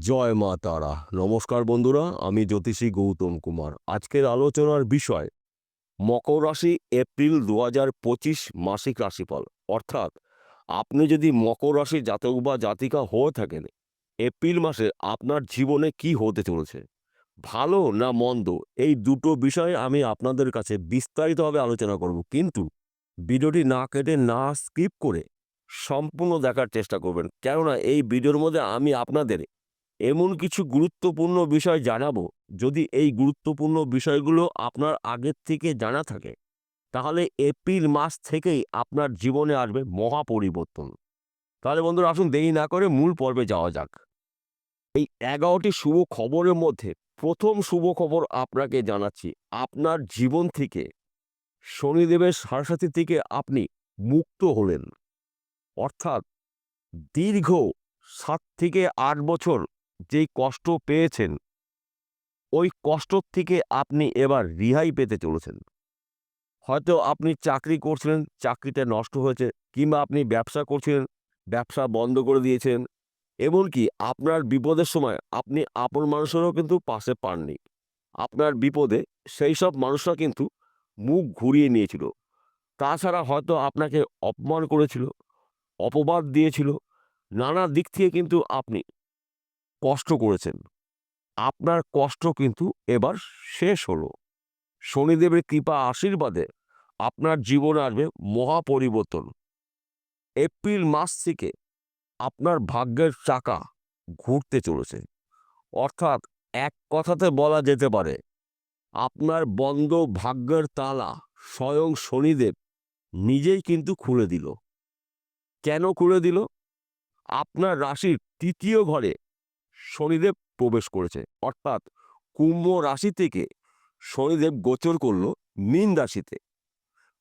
জয় মা তারা। নমস্কার বন্ধুরা, আমি জ্যোতিষী গৌতম কুমার। আজকের আলোচনার বিষয়, মকর রাশি এপ্রিল দু মাসিক রাশিফল। অর্থাৎ, আপনি যদি মকর রাশি জাতক বা জাতিকা হয়ে থাকেন, এপ্রিল মাসে আপনার জীবনে কি হতে চলেছে? ভালো না মন্দ? এই দুটো বিষয়ে আমি আপনাদের কাছে বিস্তারিতভাবে আলোচনা করব। কিন্তু, ভিডিওটি না কেটে না স্কিপ করে সম্পূর্ণ দেখার চেষ্টা করবেন। কেননা, এই ভিডিওর মধ্যে আমি আপনাদের এমন কিছু গুরুত্বপূর্ণ বিষয় জানাব। যদি এই গুরুত্বপূর্ণ বিষয়গুলো আপনার আগের থেকে জানা থাকে, তাহলে এপ্রিল মাস থেকেই আপনার জীবনে আসবে মহা পরিবর্তন তাহলে বন্ধুরা আসুন দেরি না করে মূল পর্বে যাওয়া যাক। এই এগারোটি শুভ খবরের মধ্যে প্রথম শুভ খবর আপনাকে জানাচ্ছি। আপনার জীবন থেকে শনিদেবের সারসাথী থেকে আপনি মুক্ত হলেন। অর্থাৎ দীর্ঘ সাত থেকে আট বছর যেই কষ্ট পেয়েছেন, ওই কষ্ট থেকে আপনি এবার রিহাই পেতে চলেছেন। হয়তো আপনি চাকরি করছিলেন, চাকরিটা নষ্ট হয়েছে কিংবা আপনি ব্যবসা করছিলেন, ব্যবসা বন্ধ করে দিয়েছেন, এমনকি আপনার বিপদের সময় আপনি আপন মানুষেরও কিন্তু পাশে পাননি। আপনার বিপদে সেই সব মানুষরা কিন্তু মুখ ঘুরিয়ে নিয়েছিল। তাছাড়া হয়তো আপনাকে অপমান করেছিল, অপবাদ দিয়েছিল, নানা দিক থেকে কিন্তু আপনি কষ্ট করেছেন। আপনার কষ্ট কিন্তু এবার শেষ হলো। শনিদেবের কৃপা আশীর্বাদে আপনার জীবনে আসবে মহা পরিবর্তন এপ্রিল মাস থেকে আপনার ভাগ্যের চাকা ঘুরতে চলেছে। অর্থাৎ এক কথাতে বলা যেতে পারে, আপনার বন্ধ ভাগ্যের তালা স্বয়ং শনিদেব নিজেই কিন্তু খুলে দিল। কেন খুলে দিল? আপনার রাশির তৃতীয় ঘরে শনিদেব প্রবেশ করেছে। অর্থাৎ কুম্ভ রাশি থেকে শনিদেব গোচর করল মীন রাশিতে।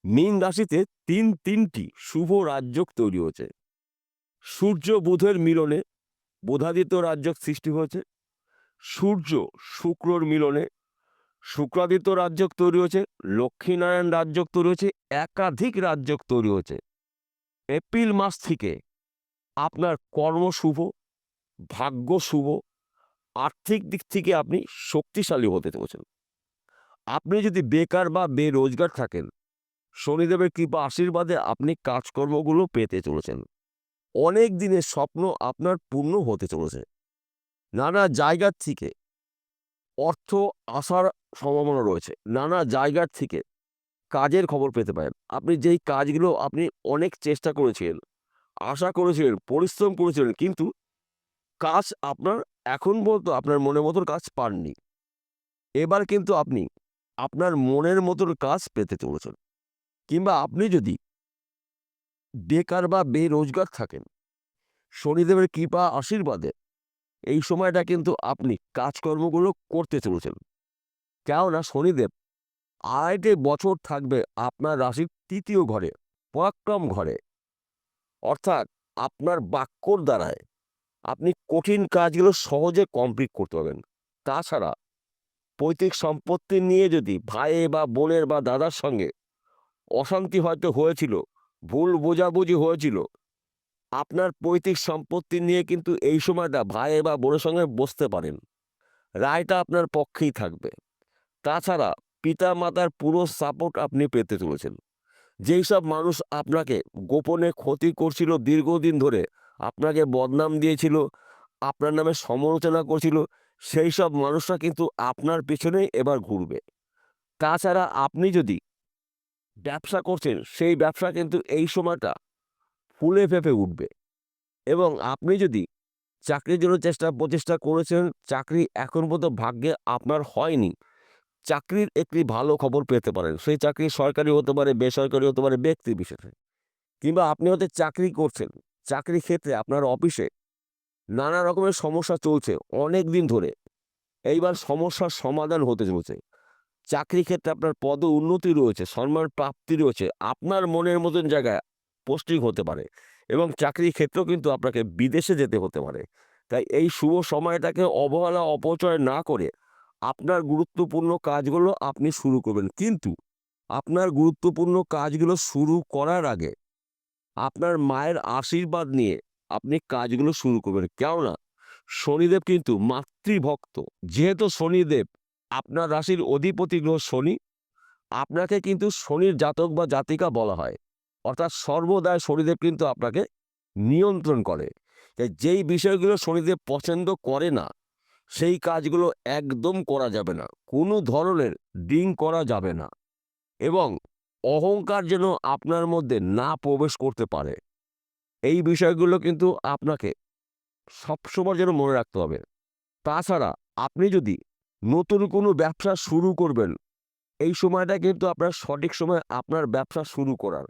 মীন রাশিতে তিন তিনটি শুভ রাজ্যক তৈরি হয়েছে। সূর্য বুধের মিলনে বোধাদিত্য রাজ্যক সৃষ্টি হয়েছে। সূর্য শুক্রর মিলনে শুক্রাদিত্য রাজ্যক তৈরি হয়েছে। লক্ষ্মীনারায়ণ রাজ্যক তৈরি হয়েছে। একাধিক রাজ্যক তৈরি হয়েছে। এপ্রিল মাস থেকে আপনার কর্ম শুভ ভাগ্য শুভ, আর্থিক দিক থেকে আপনি শক্তিশালী হতে চলেছেন। আপনি যদি বেকার বা বেরোজগার থাকেন, শনিদেবের কৃপা আশীর্বাদে আপনি কাজকর্মগুলো পেতে চলেছেন। অনেক দিনের স্বপ্ন আপনার পূর্ণ হতে চলেছে। নানা জায়গার থেকে অর্থ আসার সম্ভাবনা রয়েছে। নানা জায়গার থেকে কাজের খবর পেতে পারেন। আপনি যেই কাজগুলো আপনি অনেক চেষ্টা করেছিলেন, আশা করেছিলেন, পরিশ্রম করেছিলেন, কিন্তু কাজ আপনার, এখন বলতো আপনার মনের মতন কাজ পাননি। এবার কিন্তু আপনি আপনার মনের মতন কাজ পেতে চলেছেন। কিংবা আপনি যদি বেকার বা বেরোজগার থাকেন, শনিদেবের কৃপা আশীর্বাদে এই সময়টা কিন্তু আপনি কাজকর্মগুলো করতে চলেছেন। কেননা শনিদেব আড়াইটে বছর থাকবে আপনার রাশির তৃতীয় ঘরে, পরাক্রম ঘরে। অর্থাৎ আপনার বাক্যর দ্বারায় আপনি কঠিন কাজগুলো সহজে কমপ্লিট করতে পারবেন। তাছাড়া পৈতৃক সম্পত্তি নিয়ে যদি ভাই বা বোনের বা দাদার সঙ্গে অশান্তি হয়তো হয়েছিল, ভুল বোঝাবুঝি হয়েছিল, আপনার পৈতৃক সম্পত্তি নিয়ে কিন্তু এই সময়টা ভাই বা বোনের সঙ্গে বসতে পারেন। রায়টা আপনার পক্ষেই থাকবে। তাছাড়া পিতা মাতার পুরো সাপোর্ট আপনি পেতে চলেছেন। যেই সব মানুষ আপনাকে গোপনে ক্ষতি করছিল দীর্ঘদিন ধরে আপনাকে বদনাম দিয়েছিল, আপনার নামে সমালোচনা করছিল, সেই সব মানুষরা কিন্তু আপনার পেছনেই এবার ঘুরবে। তাছাড়া আপনি যদি ব্যবসা করছেন, সেই ব্যবসা কিন্তু এই সময়টা ফুলে ফেঁপে উঠবে। এবং আপনি যদি চাকরির জন্য চেষ্টা, প্রচেষ্টা করেছেন, চাকরি এখন পর্যন্ত ভাগ্যে আপনার হয়নি, চাকরির একটি ভালো খবর পেতে পারেন। সেই চাকরি সরকারি হতে পারে, বেসরকারি হতে পারে, ব্যক্তি বিশেষে। কিংবা আপনি হয়তো চাকরি করছেন চাকরি ক্ষেত্রে আপনার অফিসে নানা রকমের সমস্যা চলছে অনেক দিন ধরে। এইবার সমস্যার সমাধান হতে চলছে। চাকরি ক্ষেত্রে আপনার পদ উন্নতি রয়েছে, সম্মান প্রাপ্তি রয়েছে, আপনার মনের মতন জায়গায় পোস্টিং হতে পারে এবং চাকরি ক্ষেত্রেও কিন্তু আপনাকে বিদেশে যেতে হতে পারে। তাই এই শুভ সময়টাকে অবহেলা, অপচয় না করে আপনার গুরুত্বপূর্ণ কাজগুলো আপনি শুরু করবেন। কিন্তু আপনার গুরুত্বপূর্ণ কাজগুলো শুরু করার আগে আপনার মায়ের আশীর্বাদ নিয়ে আপনি কাজগুলো শুরু করবেন। কেননা শনিদেব কিন্তু মাতৃভক্ত। যেহেতু শনিদেব আপনার রাশির অধিপতি গ্রহ শনি, আপনাকে কিন্তু শনির জাতক বা জাতিকা বলা হয়। অর্থাৎ সর্বদাই শনিদেব কিন্তু আপনাকে নিয়ন্ত্রণ করে। যেই বিষয়গুলো শনিদেব পছন্দ করে না, সেই কাজগুলো একদম করা যাবে না। কোনো ধরনের ডিং করা যাবে না। এবং অহংকার যেন আপনার মধ্যে না প্রবেশ করতে পারে। এই বিষয়গুলো কিন্তু আপনাকে সবসময় যেন মনে রাখতে হবে। তাছাড়া আপনি যদি নতুন কোনো ব্যবসা শুরু করবেন, এই সময়টা কিন্তু আপনার সঠিক সময় আপনার ব্যবসা শুরু করার।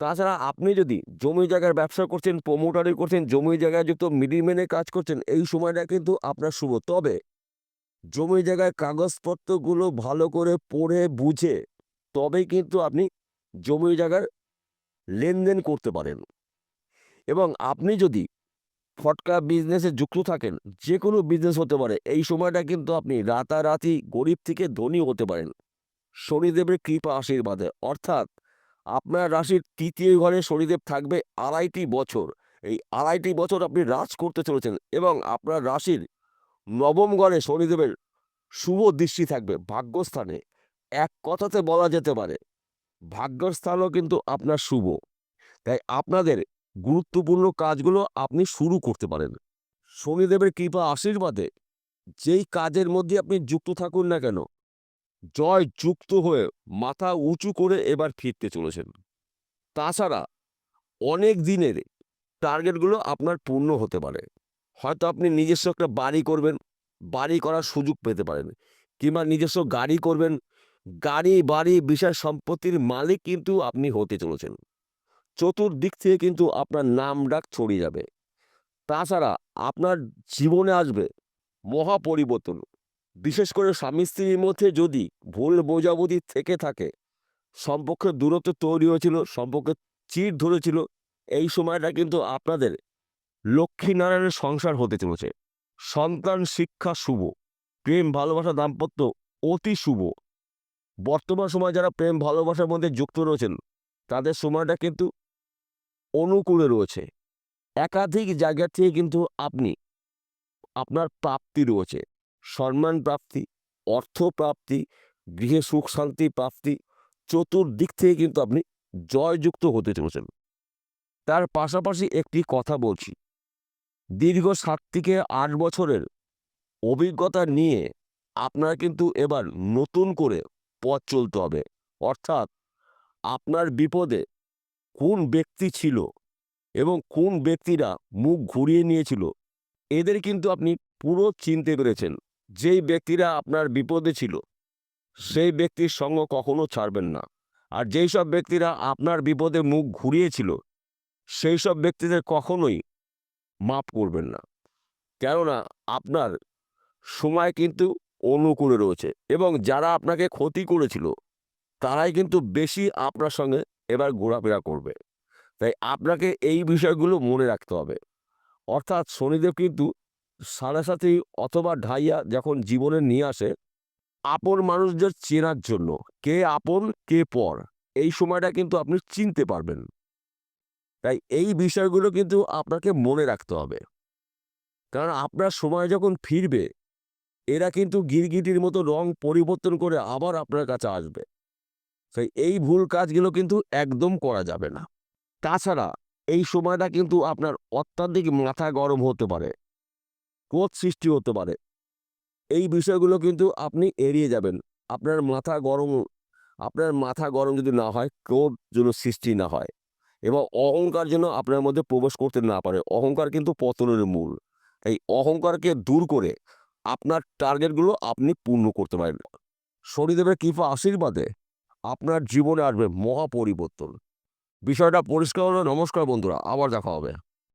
তাছাড়া আপনি যদি জমি জায়গার ব্যবসা করছেন প্রমোটারি করছেন, জমি জায়গায় যুক্ত মিডিলম্যানে কাজ করছেন, এই সময়টা কিন্তু আপনার শুভ। তবে জমি জায়গায় কাগজপত্রগুলো ভালো করে পড়ে, বুঝে তবেই কিন্তু আপনি জমি জায়গার লেনদেন করতে পারেন। এবং আপনি যদি ফটকা বিজনেসে যুক্ত থাকেন যে কোনো বিজনেস হতে পারে, এই সময়টা কিন্তু আপনি রাতারাতি গরিব থেকে ধনী হতে পারেন। শনিদেবের কৃপা আশীর্বাদে। অর্থাৎ আপনার রাশির তৃতীয় ঘরে শনিদেব থাকবে আড়াইটি বছর। এই আড়াইটি বছর আপনি রাজ করতে চলেছেন এবং আপনার রাশির নবম ঘরে শনিদেবের শুভ দৃষ্টি থাকবে ভাগ্যস্থানে। এক কথাতে বলা যেতে পারে ভাগ্যস্থানও কিন্তু আপনার শুভ। তাই আপনাদের গুরুত্বপূর্ণ কাজগুলো আপনি শুরু করতে পারেন। শনিদেবের কৃপা আশীর্বাদে যেই কাজের মধ্যে আপনি যুক্ত থাকুন না কেন, জয় যুক্ত হয়ে মাথা উঁচু করে এবার ফিরতে চলেছেন। তাছাড়া অনেক দিনের টার্গেটগুলো আপনার পূর্ণ হতে পারে। হয়তো আপনি নিজস্ব একটা বাড়ি করবেন, বাড়ি করার সুযোগ পেতে পারেন, কিংবা নিজস্ব গাড়ি করবেন গাড়ি, বাড়ি, বিষয় সম্পত্তির মালিক কিন্তু আপনি হতে চলেছেন। চতুর্দিক থেকে কিন্তু আপনার নাম ডাক ছড়িয়ে যাবে। তাছাড়া আপনার জীবনে আসবে মহা পরিবর্তন বিশেষ করে স্বামী স্ত্রীর মধ্যে যদি ভুল বোঝাবুঝি থেকে থাকে সম্পর্কের দূরত্ব তৈরি হয়েছিল, সম্পর্কে চির ধরেছিল, এই সময়টা কিন্তু আপনাদের লক্ষ্মীনারায়ণের সংসার হতে চলেছে। সন্তান শিক্ষা শুভ, প্রেম, ভালোবাসা, দাম্পত্য অতি শুভ। বর্তমান সময় যারা প্রেম ভালোবাসার মধ্যে যুক্ত রয়েছেন, তাদের সময়টা কিন্তু অনুকূলে রয়েছে। একাধিক জায়গা থেকে কিন্তু আপনি আপনার প্রাপ্তি রয়েছে। সম্মান প্রাপ্তি, অর্থ প্রাপ্তি, গৃহে সুখ, শান্তি প্রাপ্তি, চতুর্দিক থেকে কিন্তু আপনি জয়যুক্ত হতে চলেছেন। তার পাশাপাশি একটি কথা বলছি। দীর্ঘ সাত থেকে আট বছরের অভিজ্ঞতা নিয়ে আপনারা কিন্তু এবার নতুন করে পথ চলতে হবে। অর্থাৎ আপনার বিপদে কোন ব্যক্তি ছিল এবং কোন ব্যক্তিরা মুখ ঘুরিয়ে নিয়েছিল, এদের কিন্তু আপনি পুরো চিনতে পেরেছেন যেই ব্যক্তিরা আপনার বিপদে ছিল। সেই ব্যক্তির সঙ্গ কখনো ছাড়বেন না। আর যেই সব ব্যক্তিরা আপনার বিপদে মুখ ঘুরিয়েছিল সেই সব ব্যক্তিদের কখনোই মাপ করবেন না। কেননা আপনার সময় কিন্তু অনুকূলে রয়েছে এবং যারা আপনাকে ক্ষতি করেছিল, তারাই কিন্তু বেশি আপনার সঙ্গে এবার ঘোরাফেরা করবে। তাই আপনাকে এই বিষয়গুলো মনে রাখতে হবে। অর্থাৎ শনিদেব কিন্তু সাড়ে সাথে অথবা ঢাইয়া যখন জীবনে নিয়ে আসে, আপন মানুষদের চেনার জন্য, কে আপন, কে পর, এই সময়টা কিন্তু আপনি চিনতে পারবেন। তাই এই বিষয়গুলো কিন্তু আপনাকে মনে রাখতে হবে। কারণ আপনার সময় যখন ফিরবে এরা কিন্তু গিরগিটির মতো রং পরিবর্তন করে আবার আপনার কাছে আসবে। তাই এই ভুল কাজগুলো কিন্তু একদম করা যাবে না। তাছাড়া এই সময়টা কিন্তু আপনার অত্যাধিক মাথা গরম হতে পারে, ক্রোধ সৃষ্টি হতে পারে। এই বিষয়গুলো কিন্তু আপনি এড়িয়ে যাবেন। আপনার মাথা গরম, আপনার মাথা গরম যদি না হয়, ক্রোধ যেন সৃষ্টি না হয় এবং অহংকার যেন আপনার মধ্যে প্রবেশ করতে না পারে। অহংকার কিন্তু পতনের মূল। এই অহংকারকে দূর করে আপনার টার্গেটগুলো আপনি পূর্ণ করতে পারেন। শনিদেবের কৃপা আশীর্বাদে আপনার জীবনে আসবে মহাপরিবর্তন বিষয়টা পরিষ্কার হলো, নমস্কার বন্ধুরা, আবার দেখা হবে।